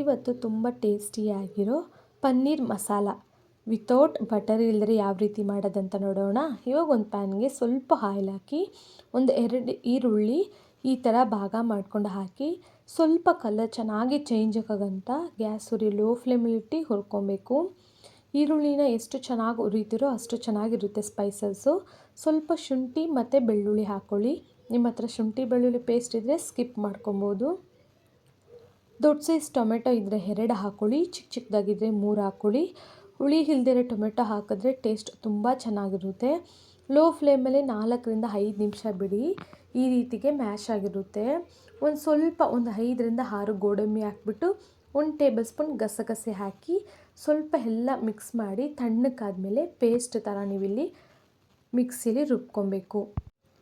ಇವತ್ತು ತುಂಬ ಟೇಸ್ಟಿಯಾಗಿರೋ ಪನ್ನೀರ್ ಮಸಾಲ. ವಿತೌಟ್ ಬಟರ್ ಇಲ್ಲದ್ರೆ ಯಾವ ರೀತಿ ಮಾಡೋದಂತ ನೋಡೋಣ. ಇವಾಗ ಒಂದು ಪ್ಯಾನ್ಗೆ ಸ್ವಲ್ಪ ಆಯಿಲ್ ಹಾಕಿ, ಒಂದು ಎರಡು ಈರುಳ್ಳಿ ಈ ಥರ ಭಾಗ ಮಾಡ್ಕೊಂಡು ಹಾಕಿ, ಸ್ವಲ್ಪ ಕಲರ್ ಚೆನ್ನಾಗಿ ಚೇಂಜ್ ಆಗೋಗಂತ ಗ್ಯಾಸ್ ಉರಿ ಲೋ ಫ್ಲೇಮಲ್ಲಿಟ್ಟು ಹುರ್ಕೊಬೇಕು. ಈರುಳ್ಳಿನ ಎಷ್ಟು ಚೆನ್ನಾಗಿ ಉರಿತೀರೋ ಅಷ್ಟು ಚೆನ್ನಾಗಿರುತ್ತೆ ಸ್ಪೈಸಸ್ಸು ಸ್ವಲ್ಪ ಶುಂಠಿ ಮತ್ತು ಬೆಳ್ಳುಳ್ಳಿ ಹಾಕ್ಕೊಳ್ಳಿ ನಿಮ್ಮ ಹತ್ರ ಶುಂಠಿ ಬೆಳ್ಳುಳ್ಳಿ ಪೇಸ್ಟ್ ಇದ್ದರೆ ಸ್ಕಿಪ್ ಮಾಡ್ಕೊಬೋದು. ದೊಡ್ಡ ಸೈಜ್ ಟೊಮೆಟೊ ಇದ್ದರೆ ಎರಡು ಹಾಕ್ಕೊಳ್ಳಿ ಚಿಕ್ಕ ಚಿಕ್ಕದಾಗಿದ್ದರೆ ಮೂರು ಹಾಕ್ಕೊಳ್ಳಿ ಹುಳಿ ಇಲ್ದಿರೋ ಟೊಮೆಟೊ ಹಾಕಿದ್ರೆ ಟೇಸ್ಟ್ ತುಂಬ ಚೆನ್ನಾಗಿರುತ್ತೆ. ಲೋ ಫ್ಲೇಮಲ್ಲಿ ನಾಲ್ಕರಿಂದ ಐದು ನಿಮಿಷ ಬಿಡಿ. ಈ ರೀತಿಗೆ ಮ್ಯಾಶ್ ಆಗಿರುತ್ತೆ. ಒಂದು ಸ್ವಲ್ಪ, ಒಂದು ಐದರಿಂದ ಆರು ಗೋಡಂಬಿ ಹಾಕ್ಬಿಟ್ಟು ಒಂದು ಟೇಬಲ್ ಸ್ಪೂನ್ ಗಸಗಸೆ ಹಾಕಿ ಸ್ವಲ್ಪ ಎಲ್ಲ ಮಿಕ್ಸ್ ಮಾಡಿ ತಣ್ಣಕ್ಕಾದಮೇಲೆ ಪೇಸ್ಟ್ ಥರ ನೀವಿಲ್ಲಿ ಮಿಕ್ಸಿಲಿ ರುಬ್ಕೊಬೇಕು.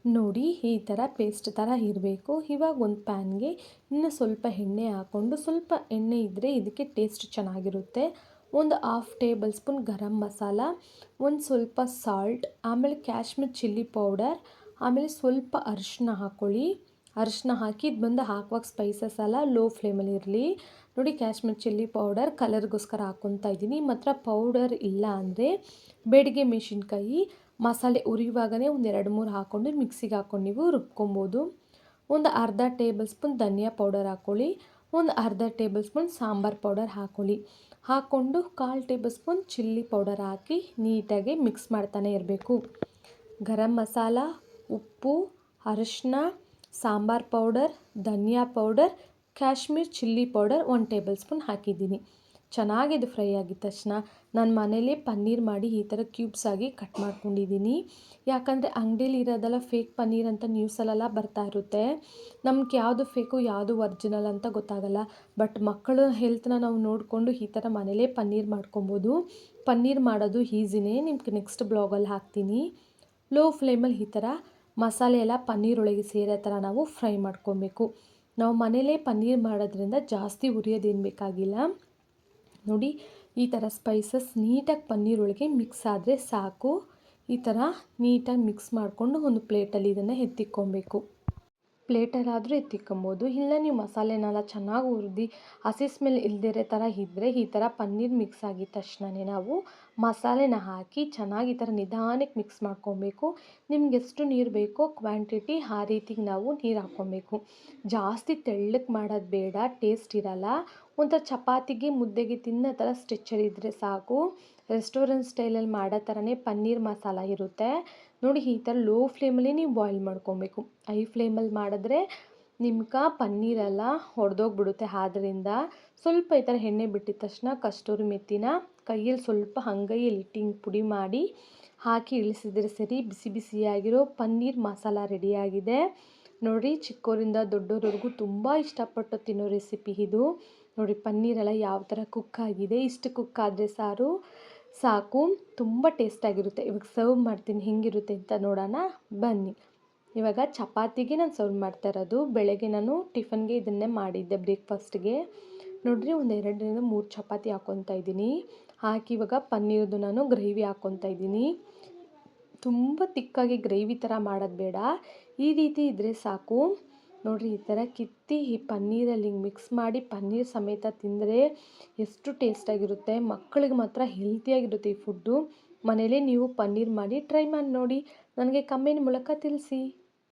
ನೋಡಿ, ಈ ಥರ ಪೇಸ್ಟ್ ಥರ ಇರಬೇಕು. ಇವಾಗ ಒಂದು ಪ್ಯಾನ್ಗೆ ಇನ್ನು ಸ್ವಲ್ಪ ಎಣ್ಣೆ ಹಾಕ್ಕೊಂಡು ಸ್ವಲ್ಪ ಎಣ್ಣೆ ಇದ್ದರೆ ಇದಕ್ಕೆ ಟೇಸ್ಟ್ ಚೆನ್ನಾಗಿರುತ್ತೆ. ಒಂದು half tablespoon garam masala, ಒಂದು ಸ್ವಲ್ಪ ಸಾಲ್ಟ್ ಆಮೇಲೆ ಕ್ಯಾಶ್ಮೀರ್ ಚಿಲ್ಲಿ ಪೌಡರ್ ಆಮೇಲೆ ಸ್ವಲ್ಪ ಅರಿಶಿನ ಹಾಕ್ಕೊಳ್ಳಿ ಅರಿಶಿನ ಹಾಕಿ, ಇದು ಬಂದು ಹಾಕುವಾಗ ಸ್ಪೈಸಸ್ ಎಲ್ಲ ಲೋ ಫ್ಲೇಮಲ್ಲಿ ಇರಲಿ. ನೋಡಿ ಕ್ಯಾಶ್ಮೀರ್ ಚಿಲ್ಲಿ ಪೌಡರ್ ಕಲರ್ಗೋಸ್ಕರ ಹಾಕ್ಕೊತಾ ಇದ್ದೀನಿ. ಮಾತ್ರ ಪೌಡರ್ ಇಲ್ಲ ಅಂದರೆ ಬೇಡಿಗೆ ಮೆಣಸಿನ್ಕಾಯಿ, ಮಸಾಲೆ ಉರಿಯುವಾಗಲೇ ಒಂದು ಎರಡು ಮೂರು ಹಾಕ್ಕೊಂಡು ಮಿಕ್ಸಿಗೆ ಹಾಕ್ಕೊಂಡು ನೀವು ರುಬ್ಕೊಬೋದು. ಒಂದು ಅರ್ಧ ಟೇಬಲ್ ಸ್ಪೂನ್ ಧನಿಯಾ ಪೌಡರ್ ಹಾಕ್ಕೊಳ್ಳಿ ಒಂದು ಅರ್ಧ ಟೇಬಲ್ ಸ್ಪೂನ್ ಸಾಂಬಾರು ಪೌಡರ್ ಹಾಕ್ಕೊಳ್ಳಿ ಹಾಕ್ಕೊಂಡು ಕಾಲು ಟೇಬಲ್ ಸ್ಪೂನ್ ಚಿಲ್ಲಿ ಪೌಡರ್ ಹಾಕಿ ನೀಟಾಗಿ ಮಿಕ್ಸ್ ಮಾಡ್ತಾನೆ ಇರಬೇಕು. ಗರಂ ಮಸಾಲ, ಉಪ್ಪು ಅರಿಶಿನ ಸಾಂಬಾರು ಪೌಡರ್, ಧನಿಯಾ powder, Kashmir chilli powder one tablespoon ಹಾಕಿದ್ದೀನಿ. ಚೆನ್ನಾಗಿ ಇದು ಫ್ರೈ ಆಗಿದ ತಕ್ಷಣ ನಾನು ಮನೇಲೇ ಪನ್ನೀರ್ ಮಾಡಿ ಈ ಥರ ಕ್ಯೂಬ್ಸ್ ಆಗಿ ಕಟ್ ಮಾಡ್ಕೊಂಡಿದ್ದೀನಿ ಯಾಕಂದರೆ ಅಂಗಡೀಲಿ ಇರೋದೆಲ್ಲ ಫೇಕ್ ಪನ್ನೀರ್ ಅಂತ ನ್ಯೂಸಲ್ಲೆಲ್ಲ ಬರ್ತಾ ಇರುತ್ತೆ. ನಮ್ಗೆ ಯಾವುದು ಫೇಕು, ಯಾವುದು ಒರ್ಜಿನಲ್ ಅಂತ ಗೊತ್ತಾಗಲ್ಲ. ಬಟ್ ಮಕ್ಕಳ ಹೆಲ್ತ್ನ ನಾವು ನೋಡಿಕೊಂಡು ಈ ಥರ ಮನೇಲೇ ಪನ್ನೀರ್ ಮಾಡ್ಕೊಬೋದು. ಪನ್ನೀರ್ ಮಾಡೋದು ಈಸಿನೇ ನಿಮ್ಗೆ ನೆಕ್ಸ್ಟ್ ಬ್ಲಾಗಲ್ಲಿ ಹಾಕ್ತೀನಿ. ಲೋ ಫ್ಲೇಮಲ್ಲಿ ಈ ಥರ ಮಸಾಲೆ ಎಲ್ಲ ಪನ್ನೀರ್ ಒಳಗೆ ಸೇರೋ ಥರ ನಾವು ಫ್ರೈ ಮಾಡ್ಕೊಬೇಕು. ನಾವು ಮನೇಲೇ ಪನ್ನೀರ್ ಮಾಡೋದ್ರಿಂದ ಜಾಸ್ತಿ ಉರಿಯೋದೇನು ಬೇಕಾಗಿಲ್ಲ. ನೋಡಿ, ಈ ಥರ ಸ್ಪೈಸಸ್ ನೀಟಾಗಿ ಪನ್ನೀರ್ ಒಳಗೆ ಮಿಕ್ಸ್ ಆದರೆ ಸಾಕು. ಈ ಥರ ನೀಟಾಗಿ ಮಿಕ್ಸ್ ಮಾಡಿಕೊಂಡು ಒಂದು ಪ್ಲೇಟಲ್ಲಿ ಇದನ್ನು ಎತ್ತಿಕ್ಕೊಬೇಕು ಪ್ಲೇಟಲ್ಲಾದರೂ ಎತ್ತಿಕ್ಕೊಬೋದು. ಇಲ್ಲ, ನೀವು ಮಸಾಲೆನೆಲ್ಲ ಚೆನ್ನಾಗಿ ಹುರಿದು, ಹಸಿ ಸ್ಮೆಲ್ ಇಲ್ದಿರೋ ಥರ ಇದ್ದರೆ ಈ ಥರ ಪನ್ನೀರ್ ಮಿಕ್ಸ್ ಆಗಿದ ತಕ್ಷಣವೇ ನಾವು ಮಸಾಲೆನ ಹಾಕಿ ಚೆನ್ನಾಗಿ ಈ ಥರ ನಿಧಾನಕ್ಕೆ ಮಿಕ್ಸ್ ಮಾಡ್ಕೊಬೇಕು. ನಿಮ್ಗೆ ಎಷ್ಟು ನೀರು ಬೇಕೋ ಕ್ವಾಂಟಿಟಿ ಆ ರೀತಿಗೆ ನಾವು ನೀರು ಹಾಕ್ಕೊಬೇಕು ಜಾಸ್ತಿ ತೆಳ್ಳಕ್ಕೆ ಮಾಡೋದು ಬೇಡ, ಟೇಸ್ಟ್ ಇರಲ್ಲ. ಒಂಥರ ಚಪಾತಿಗೆ ಮುದ್ದೆಗೆ ತಿನ್ನೋ ಥರ ಸ್ಟ್ರೆಚ್ಚರ್ ಇದ್ದರೆ ಸಾಕು. ರೆಸ್ಟೋರೆಂಟ್ ಸ್ಟೈಲಲ್ಲಿ ಮಾಡೋ ಥರನೇ ಪನ್ನೀರ್ ಮಸಾಲ ಇರುತ್ತೆ. ನೋಡಿ ಈ ಥರ ಲೋ ಫ್ಲೇಮಲ್ಲಿ ನೀವು ಬಾಯ್ಲ್ ಮಾಡ್ಕೊಬೇಕು. ಐ ಫ್ಲೇಮಲ್ಲಿ ಮಾಡಿದ್ರೆ ನಿಮ್ಗೆ ಪನ್ನೀರೆಲ್ಲ ಒಡೆದೋಗ್ಬಿಡುತ್ತೆ. ಆದ್ದರಿಂದ ಸ್ವಲ್ಪ ಈ ಥರ ಎಣ್ಣೆ ಬಿಟ್ಟಿದ ತಕ್ಷಣ ಕಸ್ತೂರಿ ಮೆತ್ತಿನ ಕೈಯಲ್ಲಿ ಸ್ವಲ್ಪ ಹಂಗೈಯಲ್ಲಿ ಇಟ್ಟು ಹಿಂಗೆ ಪುಡಿ ಮಾಡಿ ಹಾಕಿ ಇಳಿಸಿದ್ರೆ ಸರಿ, ಬಿಸಿ ಬಿಸಿಯಾಗಿರೋ ಪನ್ನೀರ್ ಮಸಾಲ ರೆಡಿಯಾಗಿದೆ ನೋಡಿ ಚಿಕ್ಕೋರಿಂದ ದೊಡ್ಡೋರವರೆಗೂ ತುಂಬ ಇಷ್ಟಪಟ್ಟು ತಿನ್ನೋ ರೆಸಿಪಿ ಇದು. ನೋಡಿ ಪನ್ನೀರೆಲ್ಲ ಯಾವ ಥರ ಕುಕ್ ಆಗಿದೆ, ಇಷ್ಟು ಕುಕ್ ಆದರೆ ಸಾರು. ಸಾಕು, ತುಂಬ ಟೇಸ್ಟಾಗಿರುತ್ತೆ ಇವಾಗ ಸರ್ವ್ ಮಾಡ್ತೀನಿ, ಹೇಗಿರುತ್ತೆ ಅಂತ ನೋಡೋಣ. ಬನ್ನಿ. ಇವಾಗ ಚಪಾತಿಗೆ ನಾನು ಸರ್ವ್ ಮಾಡ್ತಾ ಇರೋದು. ಬೆಳಗ್ಗೆ ನಾನು ಟಿಫನ್ಗೆ ಇದನ್ನೇ ಮಾಡಿದ್ದೆ ಬ್ರೇಕ್ಫಾಸ್ಟ್ಗೆ ನೋಡಿರಿ, ಒಂದು ಎರಡರಿಂದ ಮೂರು ಚಪಾತಿ ಹಾಕ್ಕೊತಾ ಇದ್ದೀನಿ. ಹಾಕಿ ಇವಾಗ ಪನ್ನೀರ್ದು ನಾನು ಗ್ರೇವಿ ಹಾಕ್ಕೊತಾ ಇದ್ದೀನಿ. ತುಂಬ ತಿಕ್ಕಾಗಿ ಗ್ರೇವಿ ಥರ ಮಾಡೋದು ಬೇಡ. ಈ ರೀತಿ ಇದ್ದರೆ ಸಾಕು. ನೋಡಿರಿ ಈ ಥರ ಕಿತ್ತಿ ಈ ಪನ್ನೀರಲ್ಲಿ ಹಿಂಗೆ ಮಿಕ್ಸ್ ಮಾಡಿ ಪನ್ನೀರ್ ಸಮೇತ ತಿಂದರೆ ಎಷ್ಟು ಟೇಸ್ಟಾಗಿರುತ್ತೆ. ಮಕ್ಕಳಿಗೆ ಮಾತ್ರ ಹೆಲ್ತಿಯಾಗಿರುತ್ತೆ ಈ ಫುಡ್ಡು ಮನೇಲಿ ನೀವು ಪನ್ನೀರ್ ಮಾಡಿ ಟ್ರೈ ಮಾಡಿ ನೋಡಿ. ನನಗೆ ಕಮೆಂಟ್ ಮೂಲಕ ತಿಳಿಸಿ.